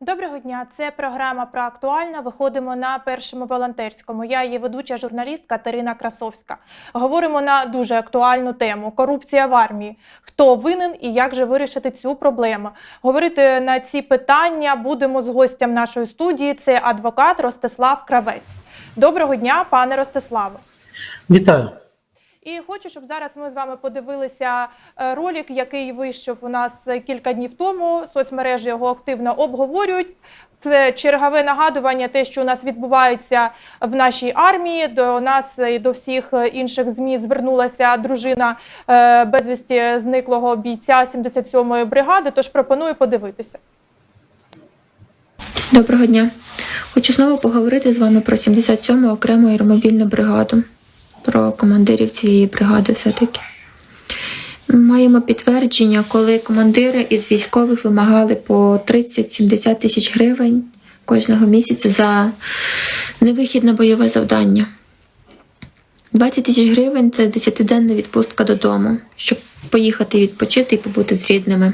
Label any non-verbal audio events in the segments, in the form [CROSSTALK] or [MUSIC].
Доброго дня, це програма про актуальне. Виходимо на першому волонтерському. Я її ведуча журналіст Катерина Красовська. Говоримо на дуже актуальну тему: корупція в армії. Хто винен і як же вирішити цю проблему? Говорити на ці питання будемо з гостям нашої студії. Це адвокат Ростислав Кравець. Доброго дня, пане Ростиславе. Вітаю. І хочу, щоб зараз ми з вами подивилися е, ролик, який вийшов у нас е, кілька днів тому. Соцмережі його активно обговорюють. Це чергове нагадування, те, що у нас відбувається в нашій армії. До нас і до всіх е, інших змі звернулася дружина безвісті зниклого бійця 77-ї бригади. Тож пропоную подивитися. Доброго дня. Хочу знову поговорити з вами про 77-му окрему аеромобільну бригаду, про командирів цієї бригади все-таки. Маємо підтвердження, коли командири із військових вимагали по 30-70 тисяч гривень кожного місяця за невихід на бойове завдання. 20 тисяч гривень це 10-денна відпустка додому, щоб поїхати відпочити і побути з рідними.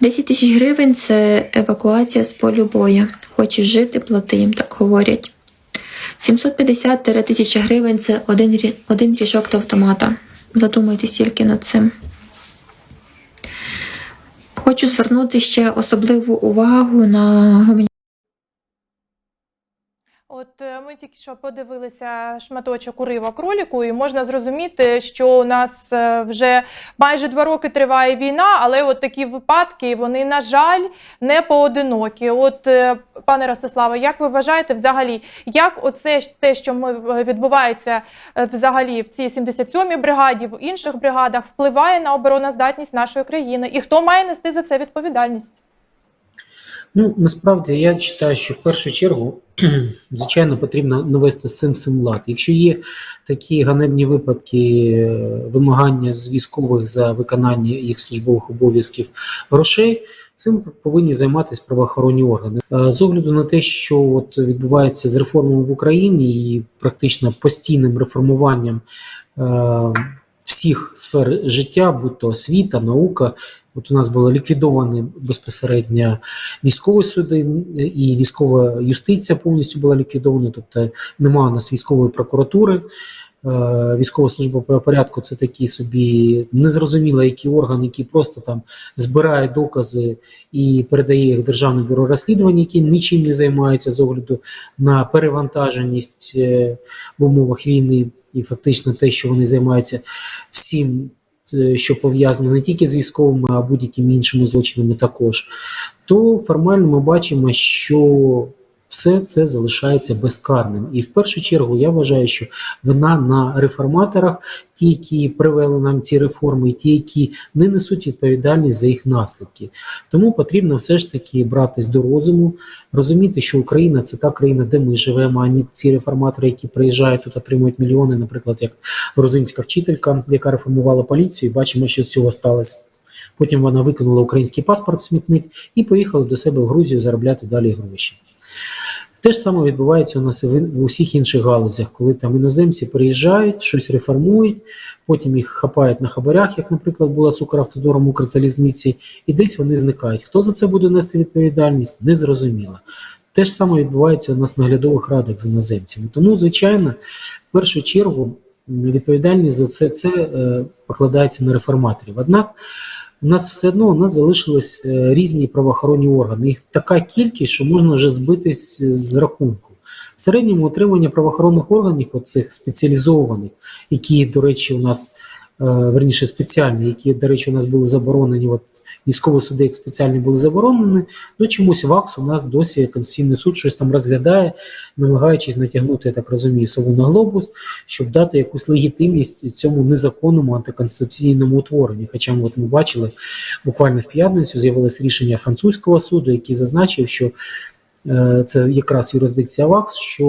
10 тисяч гривень це евакуація з полю бою. Хочеш жити, плати їм, так говорять. 750 тисяча гривень це один, один ріжок до автомата. Задумайтесь тільки над цим. Хочу звернути ще особливу увагу на гуманітарну От е, ми тільки що подивилися шматочок уривок ролику, і можна зрозуміти, що у нас е, вже майже два роки триває війна, але от такі випадки вони, на жаль, не поодинокі. От, е, пане Ростиславе, як ви вважаєте, взагалі, як оце те, що ми відбувається взагалі в цій 77-й бригаді, в інших бригадах, впливає на обороноздатність нашої країни? І хто має нести за це відповідальність? Ну насправді я вважаю, що в першу чергу, [CLEARS THROAT] звичайно, потрібно навести з цим всім лад. Якщо є такі ганебні випадки е, вимагання з військових за виконання їх службових обов'язків грошей, цим повинні займатися правоохоронні органи. Е, З огляду на те, що от відбувається з реформами в Україні і практично постійним реформуванням е, всіх сфер життя, будь то освіта, наука. От у нас було ліквідовані безпосередньо військові суди і військова юстиція повністю була ліквідована, тобто немає у нас військової прокуратури. Е, Військова служба правопорядку це такий собі незрозуміло, який орган, який просто там збирає докази і передає їх в Державне бюро розслідувань, які нічим не займаються з огляду на перевантаженість е, в умовах війни, і фактично те, що вони займаються всім, е, що пов'язано не тільки з військовими, а будь-якими іншими злочинами також, то формально ми бачимо, що все це залишається безкарним. І в першу чергу я вважаю, що вина на реформаторах, ті, які привели нам ці реформи, і ті, які не несуть відповідальність за їх наслідки. Тому потрібно все ж таки братись до розуму, розуміти, що Україна це та країна, де ми живемо, а не ці реформатори, які приїжджають тут, отримують мільйони, наприклад, як грузинська вчителька, яка реформувала поліцію, і бачимо, що з цього сталося. Потім вона викинула український паспорт смітник і поїхала до себе в Грузію заробляти далі гроші. Те ж саме відбувається у нас в усіх інших галузях, коли там іноземці приїжджають, щось реформують, потім їх хапають на хабарях, як, наприклад, була Укравтодором Укрзалізниці, і десь вони зникають. Хто за це буде нести відповідальність, незрозуміло. Те ж саме відбувається у нас в наглядових радах з іноземцями. Тому, звичайно, в першу чергу відповідальність за це, це е, покладається на реформаторів. Однак у нас все одно у нас залишились е, різні правоохоронні органи. Їх така кількість, що можна вже збитись е, з рахунку. В середньому отримання правоохоронних органів, оцих спеціалізованих, які, до речі, у нас верніше спеціальні, які, до речі, у нас були заборонені. От військові суди як спеціальні були заборонені. Ну чомусь ВАКС у нас досі Конституційний суд щось там розглядає, намагаючись натягнути, я так розумію, сову на глобус, щоб дати якусь легітимність цьому незаконному антиконституційному утворенню. Хоча ми, от ми бачили буквально в п'ятницю з'явилось рішення французького суду, який зазначив, що е, це якраз юрисдикція ВАКС, що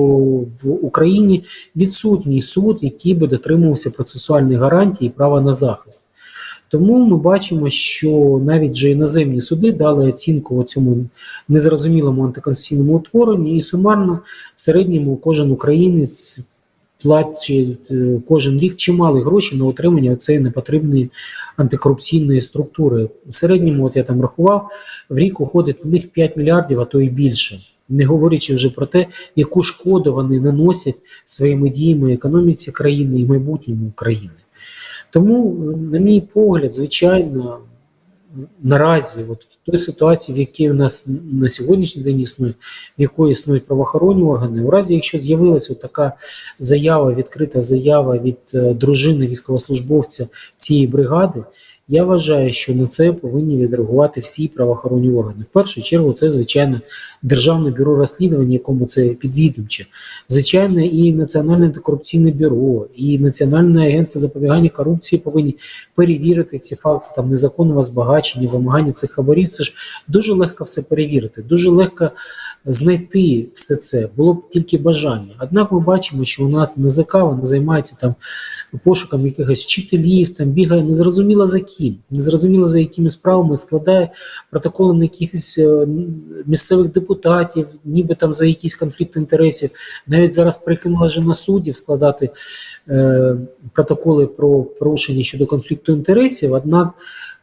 в Україні відсутній суд, який би дотримувався процесуальних гарантій і права на захист. Тому ми бачимо, що навіть вже іноземні суди дали оцінку цьому незрозумілому антиконституційному утворенню, і сумарно в середньому кожен українець платять е, кожен рік чималі гроші на отримання цієї непотрібної антикорупційної структури. В середньому, от я там рахував, в рік уходить в них 5 мільярдів, а то і більше. Не говорячи вже про те, яку шкоду вони наносять своїми діями економіці країни і майбутньому країни. Тому, на мій погляд, звичайно, наразі, от в той ситуації, в якій у нас на сьогоднішній день існує, в якої існують правоохоронні органи, у разі, якщо з'явилася така заява, відкрита заява від е, дружини військовослужбовця цієї бригади, я вважаю, що на це повинні відреагувати всі правоохоронні органи. В першу чергу, це звичайно Державне бюро розслідувань, якому це підвідомче, звичайно, і Національне антикорупційне бюро, і Національне агентство запобігання корупції повинні перевірити ці факти там незаконного збагачення, вимагання цих хабарів. Це ж дуже легко все перевірити, дуже легко знайти все це. Було б тільки бажання. Однак ми бачимо, що у нас НЗК вона займається там пошуком якихось вчителів, там бігає незрозуміло за ким, незрозуміло за якими справами складає протоколи на якихось е, місцевих депутатів, ніби там за якийсь конфлікт інтересів. Навіть зараз прикинула вже на суддів складати е, протоколи про порушення щодо конфлікту інтересів. Однак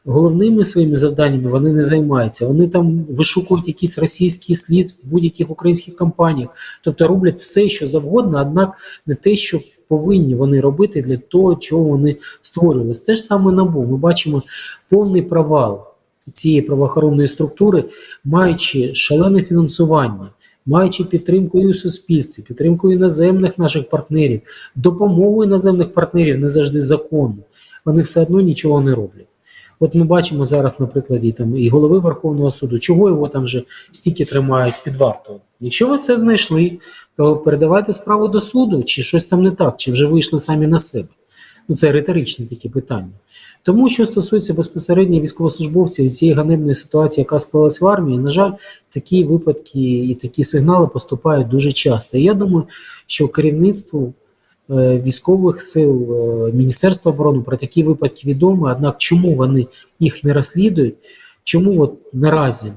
головними своїми завданнями вони не займаються. Вони там вишукують якийсь російський слід в будь-яких українських компаніях, тобто роблять все, що завгодно, однак не те, що повинні вони робити для того, чого вони створювалися. Те ж саме набу. Ми бачимо повний провал цієї правоохоронної структури, маючи шалене фінансування. Маючи підтримку і у суспільстві, підтримку іноземних наших партнерів, допомогу іноземних партнерів не завжди законно, вони все одно нічого не роблять. От ми бачимо зараз на прикладі там і голови Верховного суду, чого його там вже стільки тримають під вартою. Якщо ви це знайшли, то передавайте справу до суду, чи щось там не так, чи вже вийшли самі на себе. Ну, це риторичні такі питання. Тому, що стосується безпосередньо військовослужбовців і цієї ганебної ситуації, яка склалась в армії, на жаль, такі випадки і такі сигнали поступають дуже часто. І я думаю, що керівництву е, військових сил, е, Міністерства оборони про такі випадки відомо, однак чому вони їх не розслідують, чому от наразі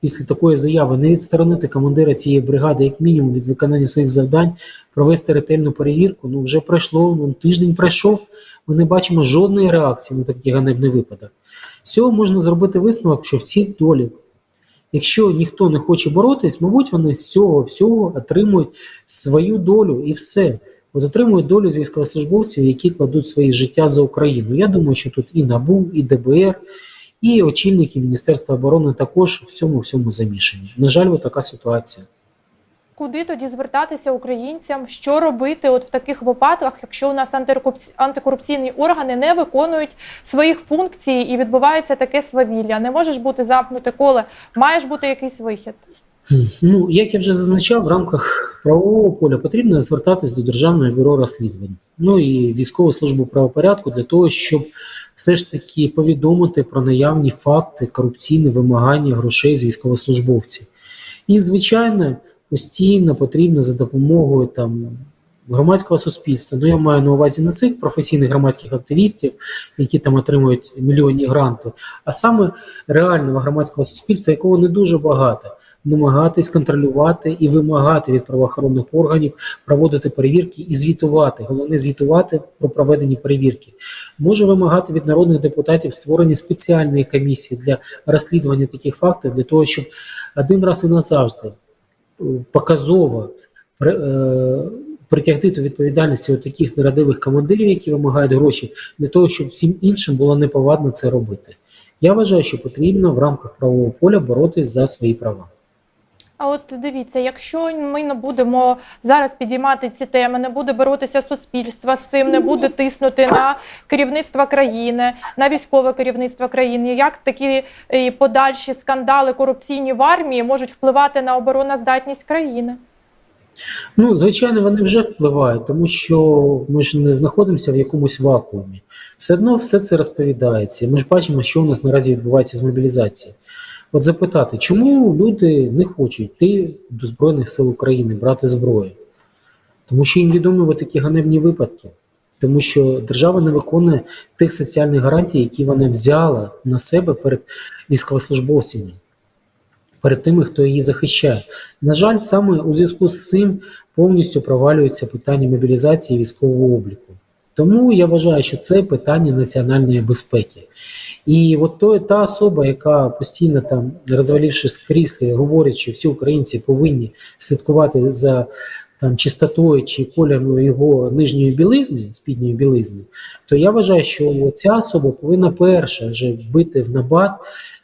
після такої заяви не відсторонити командира цієї бригади, як мінімум, від виконання своїх завдань, провести ретельну перевірку. Ну вже пройшло, ну, тиждень пройшов. Ми не бачимо жодної реакції на такий ганебний випадок. З цього можна зробити висновок, що всі долі. Якщо ніхто не хоче боротись, мабуть, вони з цього всього отримують свою долю і все. От отримують долю з військовослужбовців, які кладуть свої життя за Україну. Я думаю, що тут і НАБУ, і ДБР, і очільники Міністерства оборони також в цьому всьому замішані. На жаль, от така ситуація. Куди тоді звертатися українцям? Що робити от в таких випадках, якщо у нас антикорупційні органи не виконують своїх функцій і відбувається таке свавілля? Не можеш бути замкнуте коле, маєш бути якийсь вихід. Ну, як я вже зазначав, в рамках правового поля потрібно звертатись до Державного бюро розслідувань, ну і військову службу правопорядку для того, щоб все ж таки повідомити про наявні факти корупційне вимагання грошей з військовослужбовців. І, звичайно, постійно потрібно за допомогою там. Громадського суспільства, ну я маю на увазі не цих професійних громадських активістів, які там отримують мільйонні гранти, а саме реального громадського суспільства, якого не дуже багато, намагатись контролювати і вимагати від правоохоронних органів проводити перевірки і звітувати. Головне звітувати про проведені перевірки. Може вимагати від народних депутатів створення спеціальної комісії для розслідування таких фактів, для того, щоб один раз і назавжди е, показово е, притягти до відповідальності от таких нерадивих командирів, які вимагають гроші, для того, щоб всім іншим було неповадно це робити. Я вважаю, що потрібно в рамках правового поля боротись за свої права. А от дивіться, якщо ми не будемо зараз підіймати ці теми, не буде боротися суспільство з цим, не буде тиснути на керівництво країни, на військове керівництво країни, як такі подальші скандали корупційні в армії можуть впливати на обороноздатність країни? Ну, звичайно, вони вже впливають, тому що ми ж не знаходимося в якомусь вакуумі. Все одно все це розповідається. Ми ж бачимо, що у нас наразі відбувається з мобілізацією. От запитати, чому люди не хочуть йти до Збройних сил України, брати зброю? Тому що їм відомі такі ганебні випадки. Тому що держава не виконує тих соціальних гарантій, які вона взяла на себе перед військовослужбовцями. Перед тими, хто її захищає. На жаль, саме у зв'язку з цим повністю провалюється питання мобілізації військового обліку. Тому я вважаю, що це питання національної безпеки. І от то, та особа, яка постійно там, розвалівши скрізь, кріслі, говорить, що всі українці повинні слідкувати за там, чистотою чи кольором його нижньої білизни, спідньої білизни, то я вважаю, що ця особа повинна перша вже бити в набат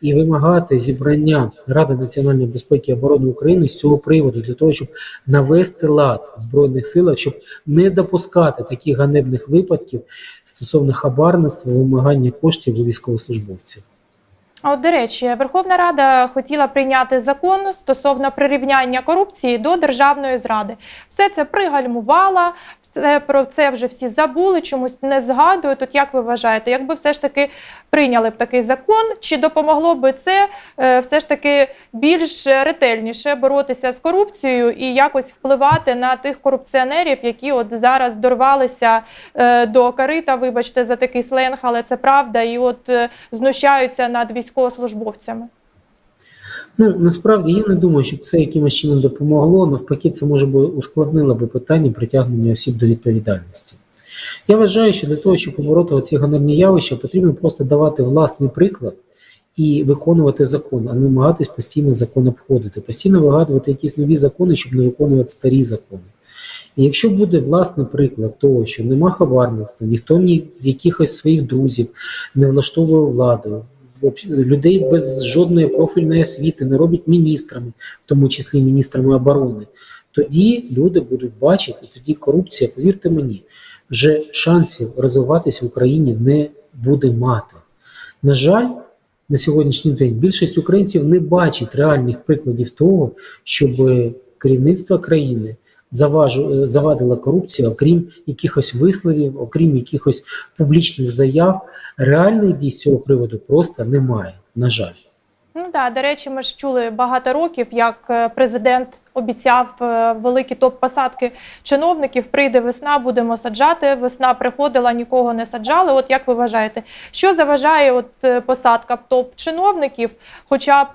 і вимагати зібрання Ради національної безпеки і оборони України з цього приводу для того, щоб навести лад в збройних силах, щоб не допускати таких ганебних випадків стосовно хабарництва, вимагання коштів у військовослужбовців. А от, до речі, Верховна Рада хотіла прийняти закон стосовно прирівняння корупції до державної зради. Все це пригальмувала, все про це вже всі забули, чомусь не згадують. От як ви вважаєте, якби все ж таки прийняли б такий закон, чи допомогло би це е, все ж таки більш ретельніше боротися з корупцією і якось впливати на тих корупціонерів, які от зараз дорвалися е, до карита, вибачте за такий сленг, але це правда, і от е, знущаються над військовослужбовцями. Ну насправді я не думаю, щоб це якимось чином допомогло. Навпаки, це може би ускладнило би питання притягнення осіб до відповідальності. Я вважаю, що для того, щоб побороти ці ганебні явища, потрібно просто давати власний приклад і виконувати закон, а не намагатись постійно закон обходити, постійно вигадувати якісь нові закони, щоб не виконувати старі закони. І якщо буде власний приклад того, що нема хабарництва, ніхто ні якихось своїх друзів не влаштовує владою, в- людей без жодної профільної освіти не робить міністрами, в тому числі міністрами оборони, тоді люди будуть бачити, тоді корупція, повірте мені, вже шансів розвиватися в Україні не буде мати. На жаль, на сьогоднішній день більшість українців не бачить реальних прикладів того, щоб керівництво країни заважу- е, завадила корупція, окрім якихось висловів, окрім якихось публічних заяв. Реальних дій з цього приводу просто немає. На жаль. Ну да, до речі, ми ж чули багато років, як е, президент обіцяв е, великі топ-посадки чиновників. Прийде весна, будемо саджати. Весна приходила, нікого не саджали. От як ви вважаєте, що заважає от посадка топ-чиновників, хоча б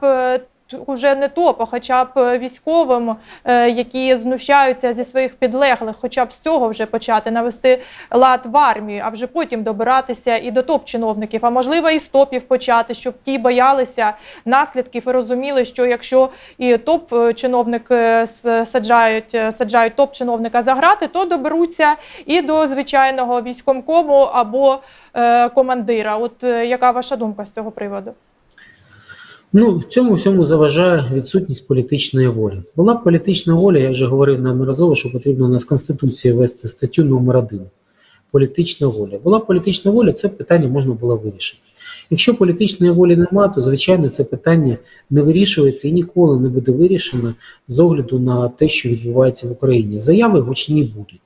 уже не топ, а хоча б е, військовим, е, які знущаються зі своїх підлеглих, хоча б з цього вже почати навести лад в армії, а вже потім добиратися і до топ-чиновників, а можливо і з топів почати, щоб ті боялися наслідків і розуміли, що якщо і топ-чиновник е, саджають, е, саджають топ-чиновника за грати, то доберуться і до звичайного військомкому або командира. От яка ваша думка з цього приводу? Ну, в цьому всьому заважає відсутність політичної волі. Була політична воля, я вже говорив неодноразово, що потрібно у нас Конституції ввести статтю номер один. Політична воля. Була політична воля, це питання можна було вирішити. Якщо політичної волі немає, то звичайно це питання не вирішується і ніколи не буде вирішено з огляду на те, що відбувається в Україні. Заяви гучні будуть.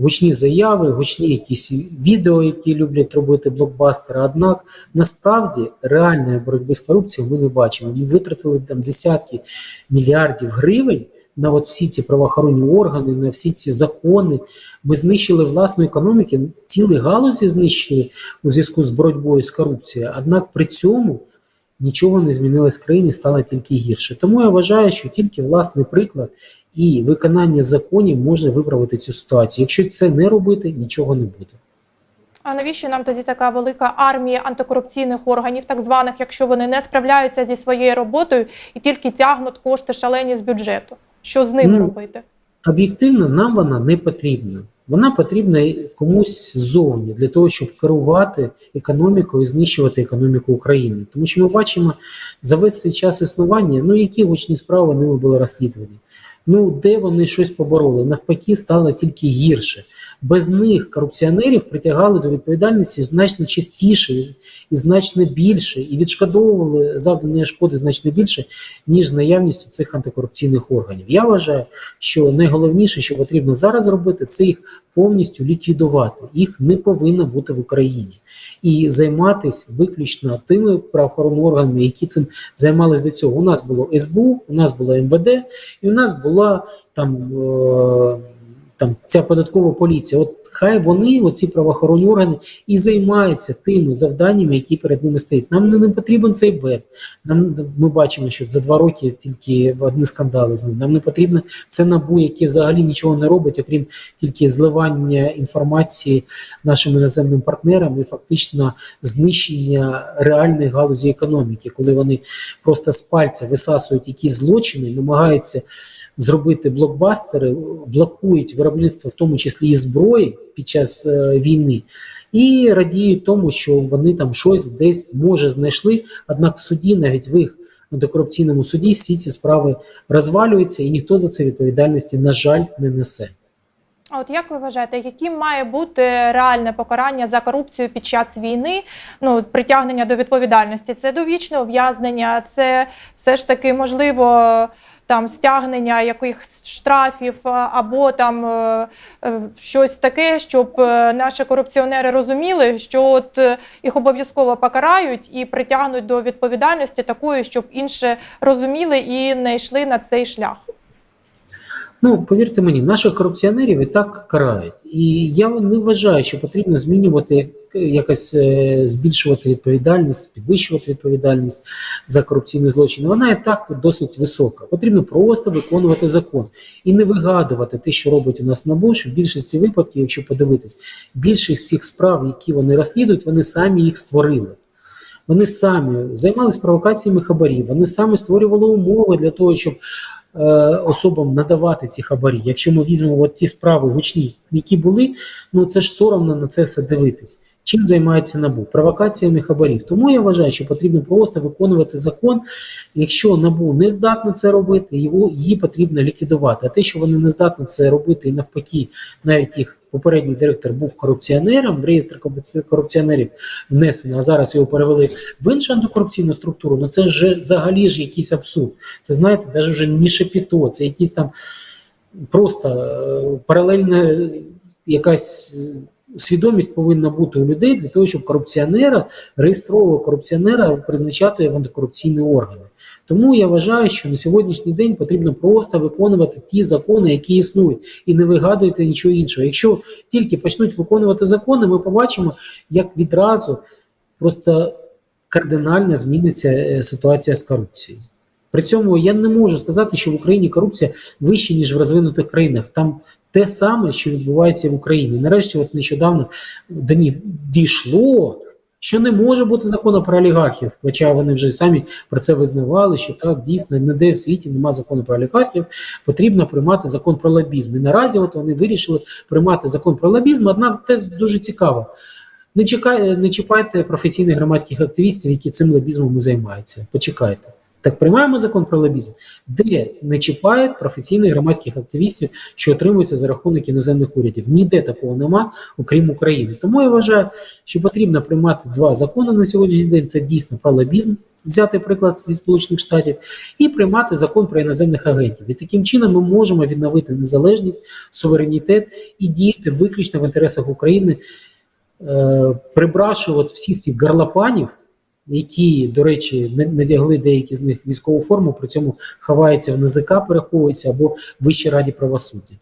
Гучні заяви, гучні якісь відео, які люблять робити блокбастери. Однак насправді реальної боротьби з корупцією ми не бачимо. Ми витратили там десятки мільярдів гривень на от всі ці правоохоронні органи, на всі ці закони. Ми знищили власну економіку, цілі галузі знищили у зв'язку з боротьбою з корупцією. Однак при цьому нічого не змінилось в країні, стало тільки гірше. Тому я вважаю, що тільки власний приклад і виконання законів може виправити цю ситуацію. Якщо це не робити, нічого не буде. А навіщо нам тоді така велика армія антикорупційних органів, так званих, якщо вони не справляються зі своєю роботою і тільки тягнуть кошти шалені з бюджету? Що з ними Ну, робити? Об'єктивно, нам вона не потрібна. Вона потрібна комусь ззовні для того, щоб керувати економікою і знищувати економіку України. Тому що ми бачимо за весь цей час існування, ну які гучні справи ними були розслідувані. Ну де вони щось побороли? Навпаки, стало тільки гірше. Без них корупціонерів притягали до відповідальності значно частіше і- значно більше, і відшкодовували завданої шкоди значно більше, ніж наявністю цих антикорупційних органів. Я вважаю, що найголовніше, що потрібно зараз робити, це їх повністю ліквідувати. Їх не повинно бути в Україні і займатися виключно тими правоохоронними органами, які цим займалися до цього. У нас було СБУ, у нас було МВД, і у нас була там. Е- там ця податкова поліція. От хай вони, оці правоохоронні органи, і займаються тими завданнями, які перед ними стоять. Нам не, не потрібен цей БЕП. Нам ми бачимо, що за два роки тільки одні скандали з ним. Нам не потрібно це набу, яке взагалі нічого не робить, окрім тільки зливання інформації нашим іноземним партнерам і фактично знищення реальної галузі економіки, коли вони просто з пальця висасують якісь злочини, намагаються зробити блокбастери, блокують виробництво, в тому числі і зброї під час е, війни, і радіють тому, що вони там щось десь може знайшли. Однак в суді, навіть в їх антикорупційному суді, всі ці справи розвалюються, і ніхто за це відповідальності, на жаль, не несе. А от як ви вважаєте, яким має бути реальне покарання за корупцію під час війни? Ну, притягнення до відповідальності? Це довічне ув'язнення, це все ж таки можливо там стягнення якихось штрафів або там е, е, щось таке, щоб е, наші корупціонери розуміли, що от е, їх обов'язково покарають і притягнуть до відповідальності такої, щоб інші розуміли і не йшли на цей шлях. Ну, повірте мені, наших корупціонерів і так карають. І я не вважаю, що потрібно змінювати якось е, збільшувати відповідальність, підвищувати відповідальність за корупційні злочини. Вона і так досить висока. Потрібно просто виконувати закон і не вигадувати те, що робить у нас НАБУ, що в більшості випадків, якщо подивитись, більшість цих справ, які вони розслідують, вони самі їх створили. Вони самі займалися провокаціями хабарів, вони самі створювали умови для того, щоб е, особам надавати ці хабарі. Якщо ми візьмемо от ті справи гучні, які були, ну це ж соромно на це все дивитись. Чим займається НАБУ? Провокаціями хабарів. Тому я вважаю, що потрібно просто виконувати закон. Якщо НАБУ не здатна це робити, його, її потрібно ліквідувати. А те, що вони не здатні це робити, і навпаки, навіть їх попередній директор був корупціонером, в реєстр корупціонерів внесено, а зараз його перевели в іншу антикорупційну структуру, ну це вже взагалі ж якийсь абсурд. Це знаєте, навіть вже не шепіто, це якісь там просто е, паралельна якась свідомість повинна бути у людей для того, щоб корупціонера, реєстрового корупціонера призначати в антикорупційні органи. Тому я вважаю, що на сьогоднішній день потрібно просто виконувати ті закони, які існують, і не вигадувати нічого іншого. Якщо тільки почнуть виконувати закони, ми побачимо, як відразу просто кардинально зміниться е, ситуація з корупцією. При цьому я не можу сказати, що в Україні корупція вища, ніж в розвинутих країнах. Там те саме, що відбувається в Україні. Нарешті, от нещодавно до дійшло, що не може бути закону про олігархів, хоча вони вже самі про це визнавали, що так дійсно ніде в світі немає закону про олігархів, потрібно приймати закон про лобізм. І наразі от вони вирішили приймати закон про лобізм, однак це дуже цікаво. Не чекай, не чіпайте професійних громадських активістів, які цим лобізмом і займаються. Почекайте. Так приймаємо закон про лобізм, де не чіпають професійних громадських активістів, що отримуються за рахунок іноземних урядів. Ніде такого нема, окрім України. Тому я вважаю, що потрібно приймати два закони на сьогоднішній день. Це дійсно про лобізм, взяти приклад зі Сполучених Штатів, і приймати закон про іноземних агентів. І таким чином ми можемо відновити незалежність, суверенітет і діяти виключно в інтересах України, е, прибравши от всіх цих гарлопанів, які, до речі, надягли деякі з них військову форму, при цьому ховаються в НЗК, переховуються або в Вищій раді правосуддя.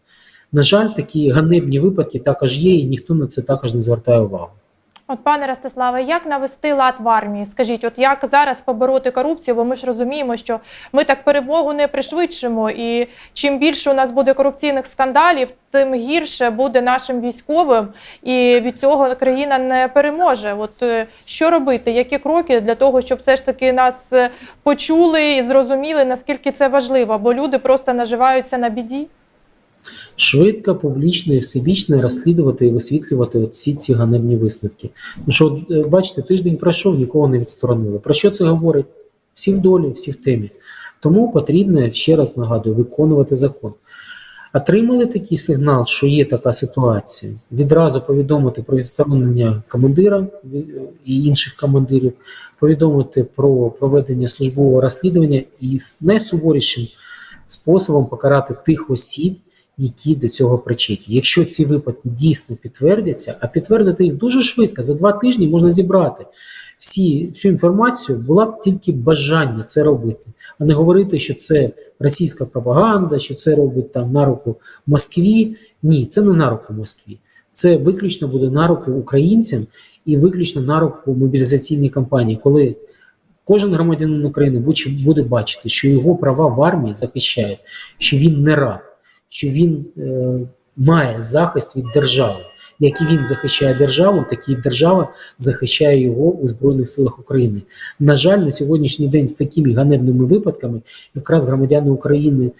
На жаль, такі ганебні випадки також є, і ніхто на це також не звертає увагу. От, пане Ростиславе, як навести лад в армії? Скажіть, от як зараз побороти корупцію? Бо ми ж розуміємо, що ми так перемогу не пришвидшимо, і чим більше у нас буде корупційних скандалів, тим гірше буде нашим військовим, і від цього країна не переможе. От е, що робити? Які кроки для того, щоб все ж таки нас е, почули і зрозуміли, наскільки це важливо? Бо люди просто наживаються на біді. Швидко, публічно і всебічно розслідувати і висвітлювати всі ці ганебні висновки. Ну що, е, бачите, тиждень пройшов, нікого не відсторонили. Про що це говорить? Всі в долі, всі в темі. Тому потрібно, ще раз нагадую, виконувати закон. Отримали такий сигнал, що є така ситуація. Відразу повідомити про відсторонення командира і інших командирів, повідомити про проведення службового розслідування і з найсуворішим способом покарати тих осіб, які до цього причетні. Якщо ці випадки дійсно підтвердяться, а підтвердити їх дуже швидко, за два тижні можна зібрати всі, всю інформацію, була б тільки бажання це робити, а не говорити, що це російська пропаганда, що це робить там на руку Москві. Ні, це не на руку Москві. Це виключно буде на руку українцям і виключно на руку мобілізаційній кампанії, коли кожен громадянин України буде бачити, що його права в армії захищають, що він не раб, що він е, має захист від держави. Як і він захищає державу, так і держава захищає його у Збройних силах України. На жаль, на сьогоднішній день з такими ганебними випадками якраз громадяни України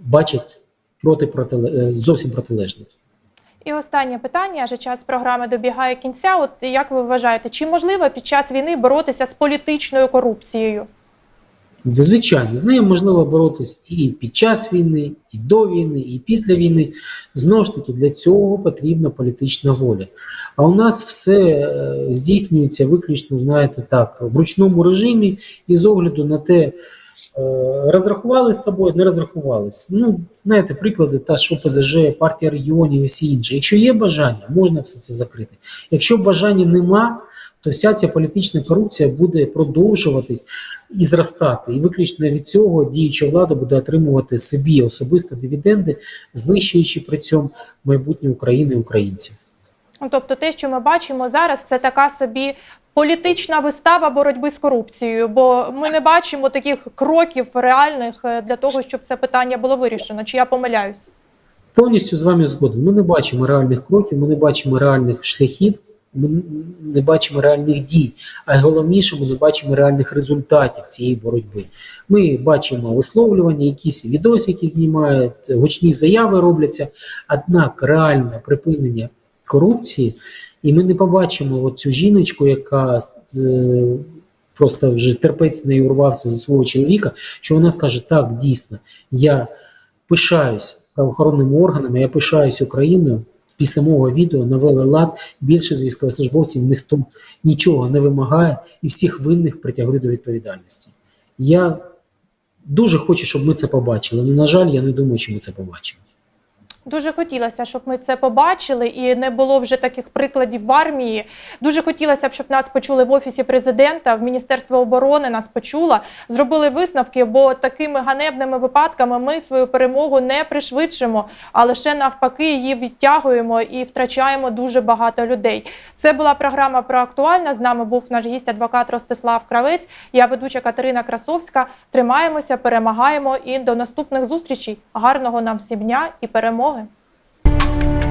бачать проти протиле- е, зовсім протилежне. І останнє питання, адже час програми добігає кінця. От як ви вважаєте, чи можливо під час війни боротися з політичною корупцією? Звичайно, з нею можливо боротись і під час війни, і до війни, і після війни. Знову ж таки, для цього потрібна політична воля. А у нас все е, здійснюється виключно, знаєте, так, в ручному режимі і з огляду на те, розрахували з тобою, не розрахувались. Ну, знаєте, приклади, та що ПЗЖ, партія регіонів і всі інші. Якщо є бажання, можна все це закрити. Якщо бажання нема, то вся ця політична корупція буде продовжуватись і зростати. І виключно від цього діюча влада буде отримувати собі особисто дивіденди, знищуючи при цьому майбутнє України і українців. Ну, Тобто, те, що ми бачимо зараз, це така собі політична вистава боротьби з корупцією, бо ми не бачимо таких кроків реальних е, для того, щоб це питання було вирішено. Чи я помиляюсь? Повністю з вами згоден. Ми не бачимо реальних кроків, ми не бачимо реальних шляхів, ми не бачимо реальних дій. А головніше, ми не бачимо реальних результатів цієї боротьби. Ми бачимо висловлювання, якісь відосики знімають, гучні заяви робляться. Однак реальне припинення корупції, і ми не побачимо цю жіночку, яка е, просто вже терпець нею урвався за свого чоловіка, що вона скаже: так, дійсно, я пишаюсь правоохоронними органами, я пишаюсь Україною. Після мого відео навели лад. Більше з військовослужбовців ніхто нічого не вимагає і всіх винних притягли до відповідальності. Я дуже хочу, щоб ми це побачили. але, на жаль, я не думаю, що ми це побачимо. Дуже хотілося, щоб ми це побачили, і не було вже таких прикладів в армії. Дуже хотілося б, щоб нас почули в офісі президента, в Міністерство оборони нас почула, зробили висновки, бо такими ганебними випадками ми свою перемогу не пришвидшимо, а лише навпаки її відтягуємо і втрачаємо дуже багато людей. Це була програма про актуальне. З нами був наш гість адвокат Ростислав Кравець. Я ведуча Катерина Красовська. Тримаємося, перемагаємо і до наступних зустрічей. Гарного нам всім дня і перемоги.